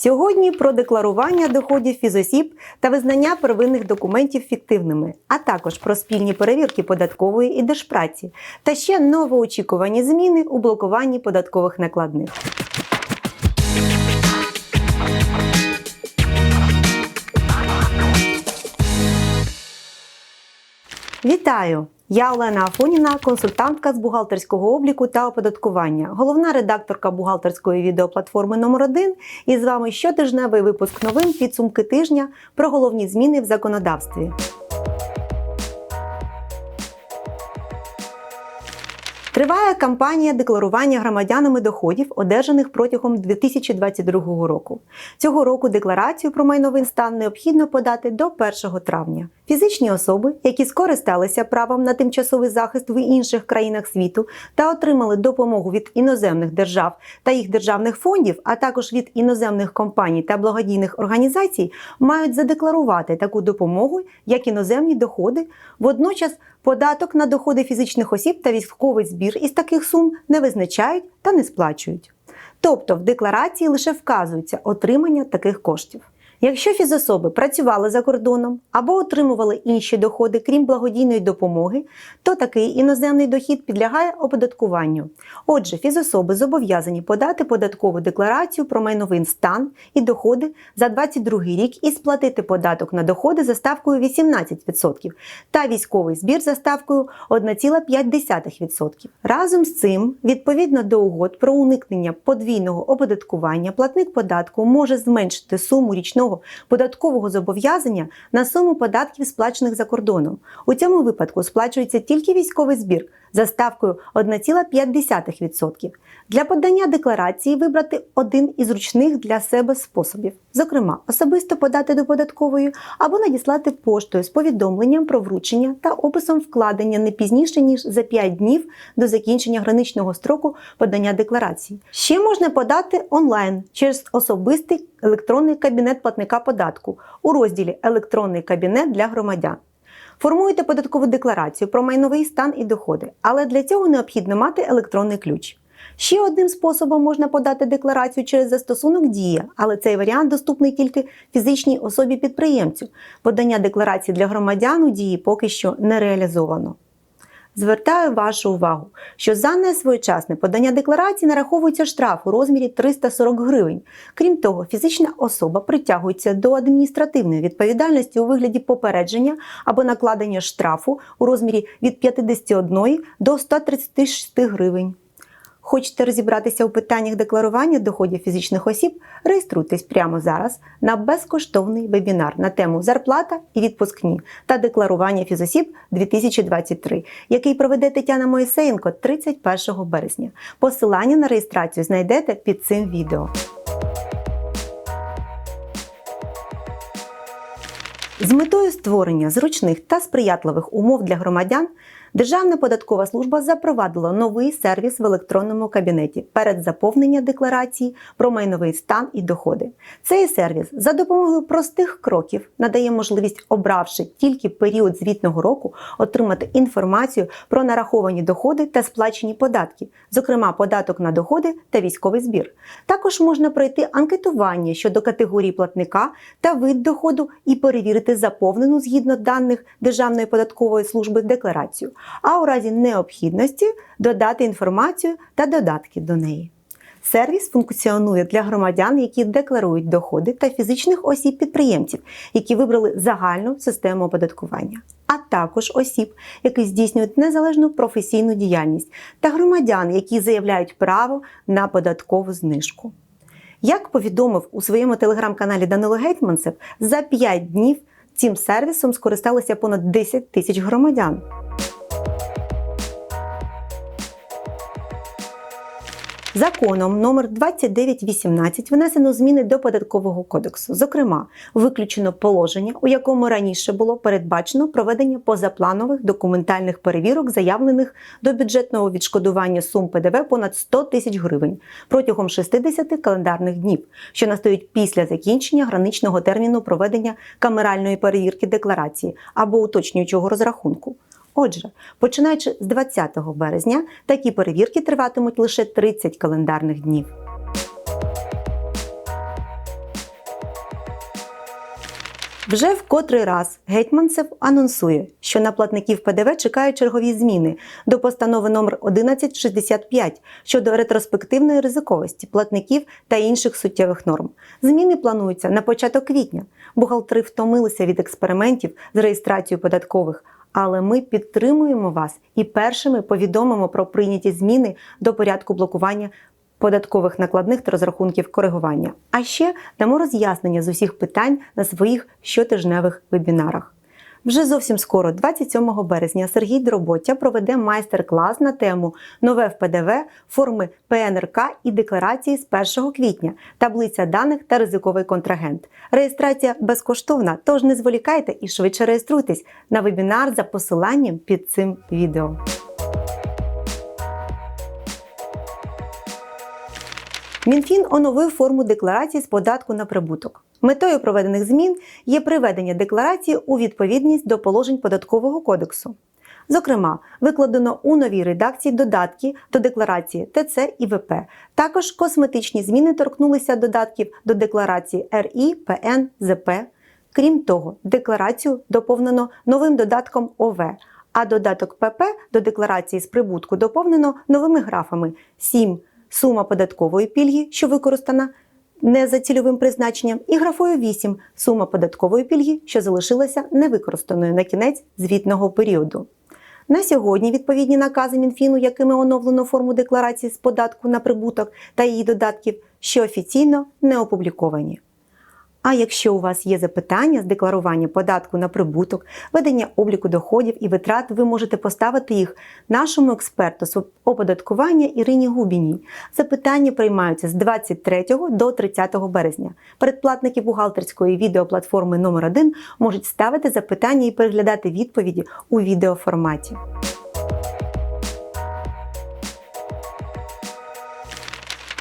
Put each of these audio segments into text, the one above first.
Сьогодні про декларування доходів фізосіб та визнання первинних документів фіктивними, а також про спільні перевірки податкової і держпраці та ще новоочікувані зміни у блокуванні податкових накладних. Вітаю! Я Олена Афоніна, консультантка з бухгалтерського обліку та оподаткування, головна редакторка бухгалтерської відеоплатформи номер 1 І з вами щотижневий випуск новин підсумки тижня про головні зміни в законодавстві. Триває кампанія декларування громадянами доходів, одержаних протягом 2022 року. Цього року декларацію про майновий стан необхідно подати до 1 травня. Фізичні особи, які скористалися правом на тимчасовий захист в інших країнах світу та отримали допомогу від іноземних держав та їх державних фондів, а також від іноземних компаній та благодійних організацій, мають задекларувати таку допомогу як іноземні доходи. Водночас податок на доходи фізичних осіб та військовий збір із таких сум не визначають та не сплачують. Тобто в декларації лише вказується отримання таких коштів. Якщо фізособи працювали за кордоном або отримували інші доходи, крім благодійної допомоги, то такий іноземний дохід підлягає оподаткуванню. Отже, фізособи зобов'язані подати податкову декларацію про майновий стан і доходи за 2022 рік і сплатити податок на доходи за ставкою 18% та військовий збір за ставкою 1,5%. Разом з цим, відповідно до угод про уникнення подвійного оподаткування, платник податку може зменшити суму річного податкового зобов'язання на суму податків, сплачених за кордоном. У цьому випадку сплачується тільки військовий збір за ставкою 1,5%. Для подання декларації вибрати один із ручних для себе способів, зокрема, особисто подати до податкової або надіслати поштою з повідомленням про вручення та описом вкладення не пізніше ніж за 5 днів до закінчення граничного строку подання декларації. Ще можна подати онлайн через особистий електронний кабінет платника податку у розділі Електронний кабінет для громадян. Формуєте податкову декларацію про майновий стан і доходи, але для цього необхідно мати електронний ключ. Ще одним способом можна подати декларацію через застосунок Дія, але цей варіант доступний тільки фізичній особі-підприємцю. Подання декларації для громадян у дії поки що не реалізовано. Звертаю вашу увагу, що за несвоєчасне подання декларації нараховується штраф у розмірі 340 гривень. Крім того, фізична особа притягується до адміністративної відповідальності у вигляді попередження або накладення штрафу у розмірі від 51 до 136 гривень. Хочете розібратися у питаннях декларування доходів фізичних осіб? Реєструйтесь прямо зараз на безкоштовний вебінар на тему зарплата і відпускні та декларування фізосіб 2023, який проведе Тетяна Моїсеєнко 31 березня. Посилання на реєстрацію знайдете під цим відео. З метою створення зручних та сприятливих умов для громадян Державна податкова служба запровадила новий сервіс в електронному кабінеті перед заповнення декларації про майновий стан і доходи. Цей сервіс за допомогою простих кроків надає можливість, обравши тільки період звітного року, отримати інформацію про нараховані доходи та сплачені податки, зокрема податок на доходи та військовий збір. Також можна пройти анкетування щодо категорії платника та вид доходу і перевірити заповнену згідно даних Державної податкової служби декларацію а у разі необхідності додати інформацію та додатки до неї. Сервіс функціонує для громадян, які декларують доходи та фізичних осіб-підприємців, які вибрали загальну систему оподаткування, а також осіб, які здійснюють незалежну професійну діяльність, та громадян, які заявляють право на податкову знижку. Як повідомив у своєму телеграм-каналі Данило Гетьманцев, за 5 днів цим сервісом скористалися понад 10 тисяч громадян. Законом номер 2918 внесено зміни до податкового кодексу. Зокрема, виключено положення, у якому раніше було передбачено проведення позапланових документальних перевірок, заявлених до бюджетного відшкодування сум ПДВ понад 100 тисяч гривень протягом 60 календарних днів, що настають після закінчення граничного терміну проведення камеральної перевірки декларації або уточнюючого розрахунку. Отже, починаючи з 20 березня, такі перевірки триватимуть лише 30 календарних днів. Вже в котрий раз Гетьманцев анонсує, що на платників ПДВ чекають чергові зміни до постанови номер 1165 щодо ретроспективної ризиковості платників та інших суттєвих норм. Зміни плануються на початок квітня. Бухгалтери втомилися від експериментів з реєстрацією податкових. Але ми підтримуємо вас і першими повідомимо про прийняті зміни до порядку блокування податкових накладних та розрахунків коригування. А ще дамо роз'яснення з усіх питань на своїх щотижневих вебінарах. Вже зовсім скоро, 27 березня, Сергій Дроботя проведе майстер-клас на тему Нове в ПДВ, форми ПНРК і декларації з 1 квітня, таблиця даних та ризиковий контрагент. Реєстрація безкоштовна, тож не зволікайте і швидше реєструйтесь на вебінар за посиланням під цим відео. Мінфін оновив форму декларації з податку на прибуток. Метою проведених змін є приведення декларації у відповідність до положень податкового кодексу. Зокрема, викладено у новій редакції додатки до декларації ТЦ і ВП. Також косметичні зміни торкнулися додатків до декларації РІ, ПН, ЗП. Крім того, декларацію доповнено новим додатком ОВ, а додаток ПП до декларації з прибутку доповнено новими графами 7 сума податкової пільги, що використана не за цільовим призначенням, і графою 8 сума податкової пільги, що залишилася невикористаною на кінець звітного періоду. На сьогодні відповідні накази Мінфіну, якими оновлено форму декларації з податку на прибуток та її додатків, що офіційно не опубліковані. А якщо у вас є запитання з декларування податку на прибуток, ведення обліку доходів і витрат, ви можете поставити їх нашому експерту з оподаткування Ірині Губіній. Запитання приймаються з 23 до 30 березня. Передплатники бухгалтерської відеоплатформи номер 1 можуть ставити запитання і переглядати відповіді у відеоформаті.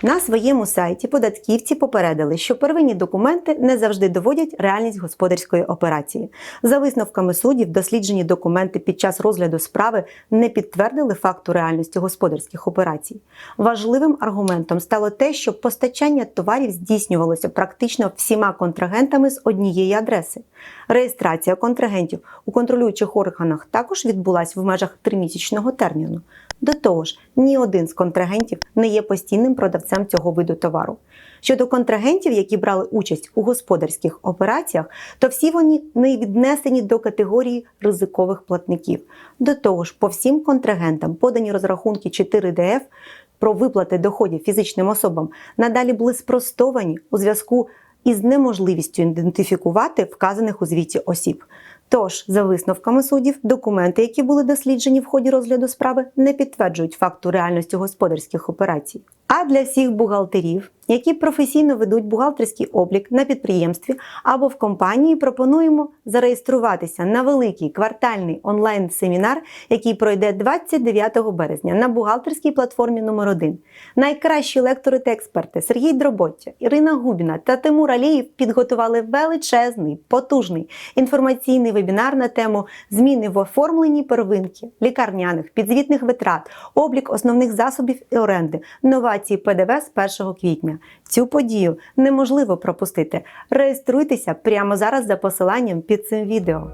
На своєму сайті податківці попередили, що первинні документи не завжди доводять реальність господарської операції. За висновками суддів, досліджені документи під час розгляду справи не підтвердили факту реальності господарських операцій. Важливим аргументом стало те, що постачання товарів здійснювалося практично всіма контрагентами з однієї адреси. Реєстрація контрагентів у контролюючих органах також відбулася в межах тримісячного терміну. До того ж, ні один з контрагентів не є постійним продавцем цього виду товару. Щодо контрагентів, які брали участь у господарських операціях, то всі вони не віднесені до категорії ризикових платників. До того ж, по всім контрагентам подані розрахунки 4ДФ про виплати доходів фізичним особам надалі були спростовані у зв'язку із неможливістю ідентифікувати вказаних у звіті осіб. Тож, за висновками суддів, документи, які були досліджені в ході розгляду справи, не підтверджують факту реальності господарських операцій. А для всіх бухгалтерів, які професійно ведуть бухгалтерський облік на підприємстві або в компанії, пропонуємо зареєструватися на великий квартальний онлайн-семінар, який пройде 29 березня на бухгалтерській платформі номер 1 Найкращі лектори та експерти Сергій Дроботя, Ірина Губіна та Тимур Алієв підготували величезний, потужний інформаційний вебінар на тему зміни в оформленні первинки, лікарняних, підзвітних витрат, облік основних засобів і оренди, новації ПДВ з 1 квітня. Цю подію неможливо пропустити. Реєструйтеся прямо зараз за посиланням під цим відео.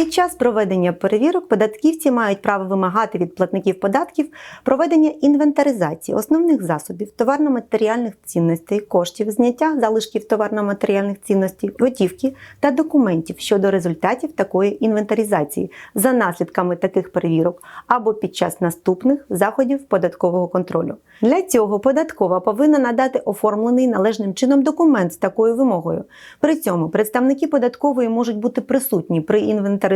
Під час проведення перевірок податківці мають право вимагати від платників податків проведення інвентаризації основних засобів, товарно-матеріальних цінностей, коштів, зняття залишків товарно-матеріальних цінностей, готівки та документів щодо результатів такої інвентаризації за наслідками таких перевірок або під час наступних заходів податкового контролю. Для цього податкова повинна надати оформлений належним чином документ з такою вимогою. При цьому представники податкової можуть бути присутні при інвентаризації,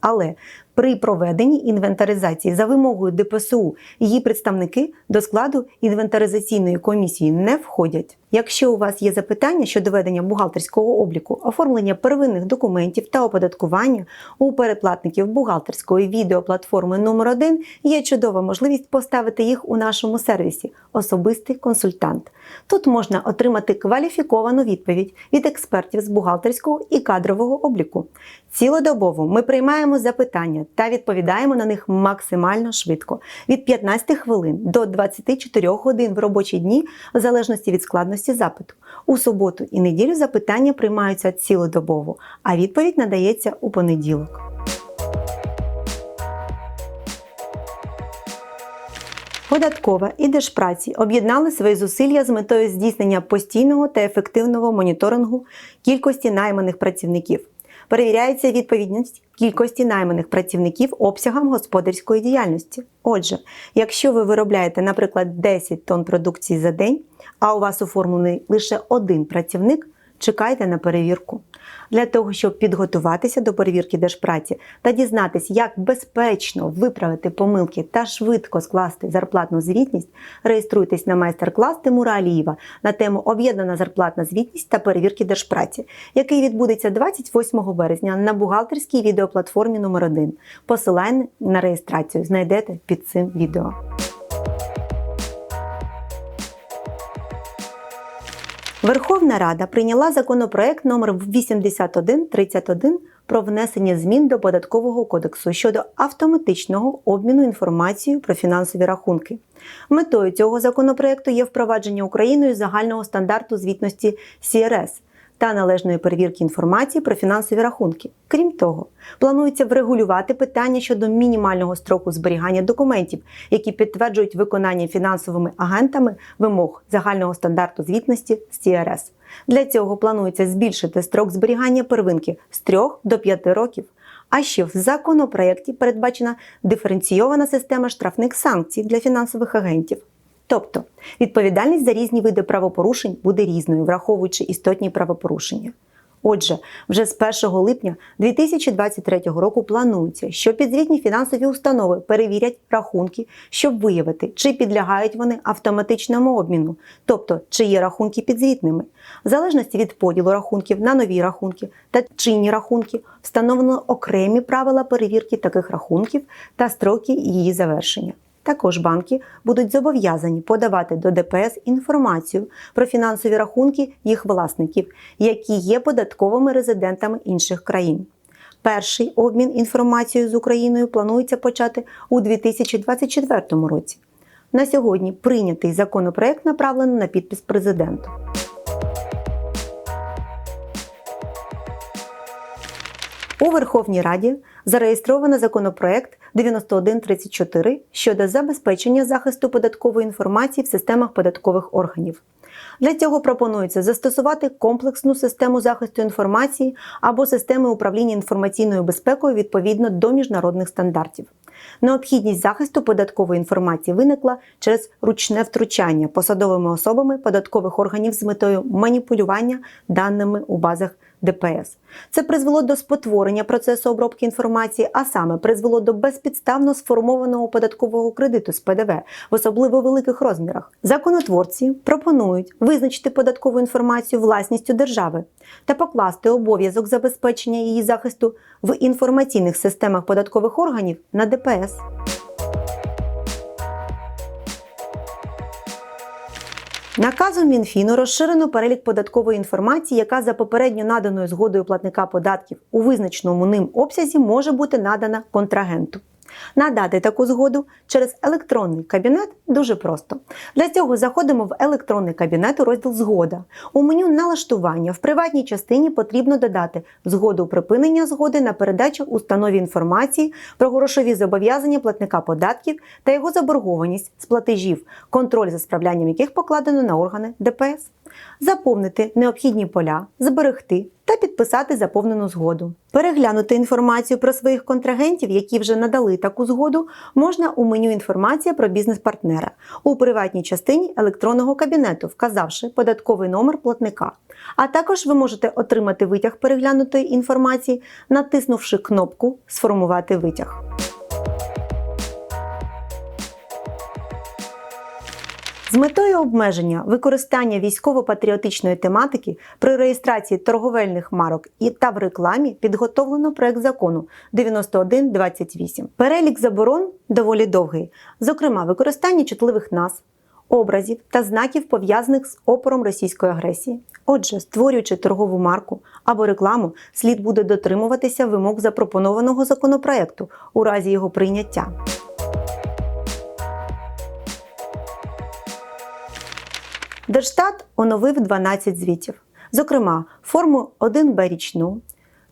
але при проведенні інвентаризації за вимогою ДПСУ її представники до складу інвентаризаційної комісії не входять. Якщо у вас є запитання щодо ведення бухгалтерського обліку, оформлення первинних документів та оподаткування у переплатників бухгалтерської відеоплатформи номер 1 є чудова можливість поставити їх у нашому сервісі Особистий консультант. Тут можна отримати кваліфіковану відповідь від експертів з бухгалтерського і кадрового обліку. Цілодобово ми приймаємо запитання питання та відповідаємо на них максимально швидко від 15 хвилин до 24 годин в робочі дні, в залежності від складності запиту. У суботу і неділю запитання приймаються цілодобово, а відповідь надається у понеділок. Податкова і Держпраці об'єднали свої зусилля з метою здійснення постійного та ефективного моніторингу кількості найманих працівників. Перевіряється відповідність кількості найманих працівників обсягам господарської діяльності. Отже, якщо ви виробляєте, наприклад, 10 тонн продукції за день, а у вас оформлений лише один працівник, чекайте на перевірку. Для того, щоб підготуватися до перевірки держпраці та дізнатися, як безпечно виправити помилки та швидко скласти зарплатну звітність, реєструйтесь на майстер-клас Тимура Алієва на тему Об'єднана зарплатна звітність та перевірки держпраці, який відбудеться 28 березня на бухгалтерській відеоплатформі номер 1 Посилання на реєстрацію знайдете під цим відео. Верховна Рада прийняла законопроект номер 8131 про внесення змін до податкового кодексу щодо автоматичного обміну інформацією про фінансові рахунки. Метою цього законопроекту є впровадження Україною загального стандарту звітності CRS – та належної перевірки інформації про фінансові рахунки. Крім того, планується врегулювати питання щодо мінімального строку зберігання документів, які підтверджують виконання фінансовими агентами вимог загального стандарту звітності з CRS. Для цього планується збільшити строк зберігання первинки з 3 до 5 років. А ще в законопроєкті передбачена диференційована система штрафних санкцій для фінансових агентів. Тобто відповідальність за різні види правопорушень буде різною, враховуючи істотні правопорушення. Отже, вже з 1 липня 2023 року планується, що підзвітні фінансові установи перевірять рахунки, щоб виявити, чи підлягають вони автоматичному обміну, тобто чи є рахунки підзвітними. В залежності від поділу рахунків на нові рахунки та чинні рахунки встановлено окремі правила перевірки таких рахунків та строки її завершення. Також банки будуть зобов'язані подавати до ДПС інформацію про фінансові рахунки їх власників, які є податковими резидентами інших країн. Перший обмін інформацією з Україною планується почати у 2024 році. На сьогодні прийнятий законопроект направлено на підпис президенту. У Верховній Раді зареєстровано законопроект 9134 щодо забезпечення захисту податкової інформації в системах податкових органів. Для цього пропонується застосувати комплексну систему захисту інформації або системи управління інформаційною безпекою відповідно до міжнародних стандартів. Необхідність захисту податкової інформації виникла через ручне втручання посадовими особами податкових органів з метою маніпулювання даними у базах ДПС. Це призвело до спотворення процесу обробки інформації, а саме призвело до безпідставно сформованого податкового кредиту з ПДВ в особливо великих розмірах. Законотворці пропонують визначити податкову інформацію власністю держави та покласти обов'язок забезпечення її захисту в інформаційних системах податкових органів на ДПС. Наказом Мінфіну розширено перелік податкової інформації, яка за попередньо наданою згодою платника податків у визначеному ним обсязі може бути надана контрагенту. Надати таку згоду через електронний кабінет дуже просто. Для цього заходимо в електронний кабінет у розділ Згода. У меню налаштування в приватній частині потрібно додати згоду припинення згоди на передачу установі інформації про грошові зобов'язання платника податків та його заборгованість з платежів, контроль за справлянням яких покладено на органи ДПС заповнити необхідні поля, зберегти та підписати заповнену згоду. Переглянути інформацію про своїх контрагентів, які вже надали таку згоду, можна у меню Інформація про бізнес-партнера у приватній частині електронного кабінету, вказавши податковий номер платника. А також ви можете отримати витяг переглянутої інформації, натиснувши кнопку Сформувати витяг. З метою обмеження використання військово-патріотичної тематики при реєстрації торговельних марок і та в рекламі підготовлено проект закону 9128. Перелік заборон доволі довгий, зокрема, використання чутливих назв, образів та знаків пов'язаних з опором російської агресії. Отже, створюючи торгову марку або рекламу, слід буде дотримуватися вимог запропонованого законопроекту у разі його прийняття. Держстат оновив 12 звітів, зокрема, форму 1Б річну,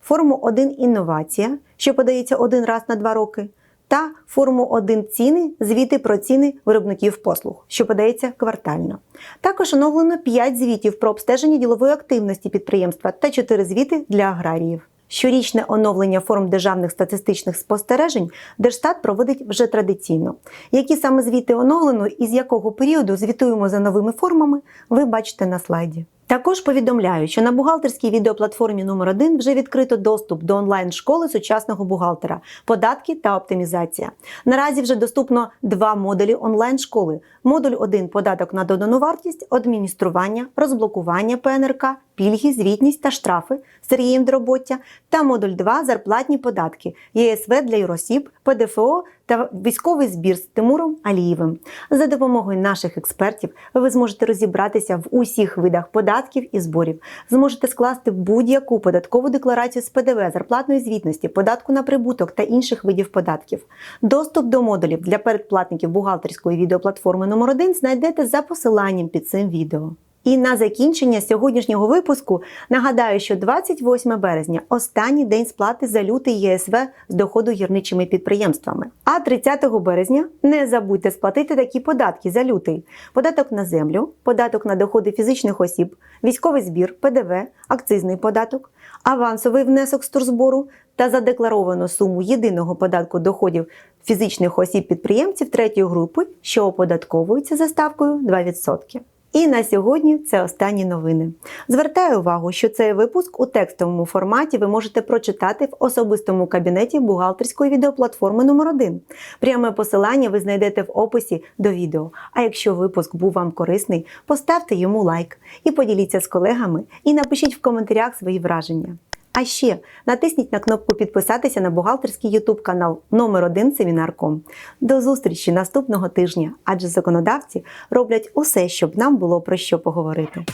форму 1 інновація, що подається один раз на два роки, та форму 1 ціни звіти про ціни виробників послуг, що подається квартально. Також оновлено 5 звітів про обстеження ділової активності підприємства та 4 звіти для аграріїв. Щорічне оновлення форм державних статистичних спостережень Держстат проводить вже традиційно. Які саме звіти оновлено і з якого періоду звітуємо за новими формами, ви бачите на слайді. Також повідомляю, що на бухгалтерській відеоплатформі номер 1 вже відкрито доступ до онлайн-школи сучасного бухгалтера, податки та оптимізація. Наразі вже доступно два модулі онлайн-школи: модуль 1 податок на додану вартість, адміністрування, розблокування ПНРК, пільги, звітність та штрафи Сергієм Дроботя та модуль 2 зарплатні податки, ЄСВ для юросіб, ПДФО та військовий збір з Тимуром Алієвим. За допомогою наших експертів ви зможете розібратися в усіх видах податків і зборів, зможете скласти будь-яку податкову декларацію з ПДВ, зарплатної звітності, податку на прибуток та інших видів податків. Доступ до модулів для передплатників бухгалтерської відеоплатформи номер 1 знайдете за посиланням під цим відео. І на закінчення сьогоднішнього випуску нагадаю, що 28 березня останній день сплати за лютий ЄСВ з доходу гірничими підприємствами. А 30 березня не забудьте сплатити такі податки за лютий: податок на землю, податок на доходи фізичних осіб, військовий збір, ПДВ, акцизний податок, авансовий внесок з турзбору та задекларовану суму єдиного податку доходів фізичних осіб підприємців третьої групи, що оподатковується за ставкою 2%. І на сьогодні це останні новини. Звертаю увагу, що цей випуск у текстовому форматі ви можете прочитати в особистому кабінеті бухгалтерської відеоплатформи номер 1 Пряме посилання ви знайдете в описі до відео. А якщо випуск був вам корисний, поставте йому лайк і поділіться з колегами і напишіть в коментарях свої враження. А ще натисніть на кнопку підписатися на бухгалтерський YouTube канал номер 1 Семінар.ком. До зустрічі наступного тижня, адже законодавці роблять усе, щоб нам було про що поговорити.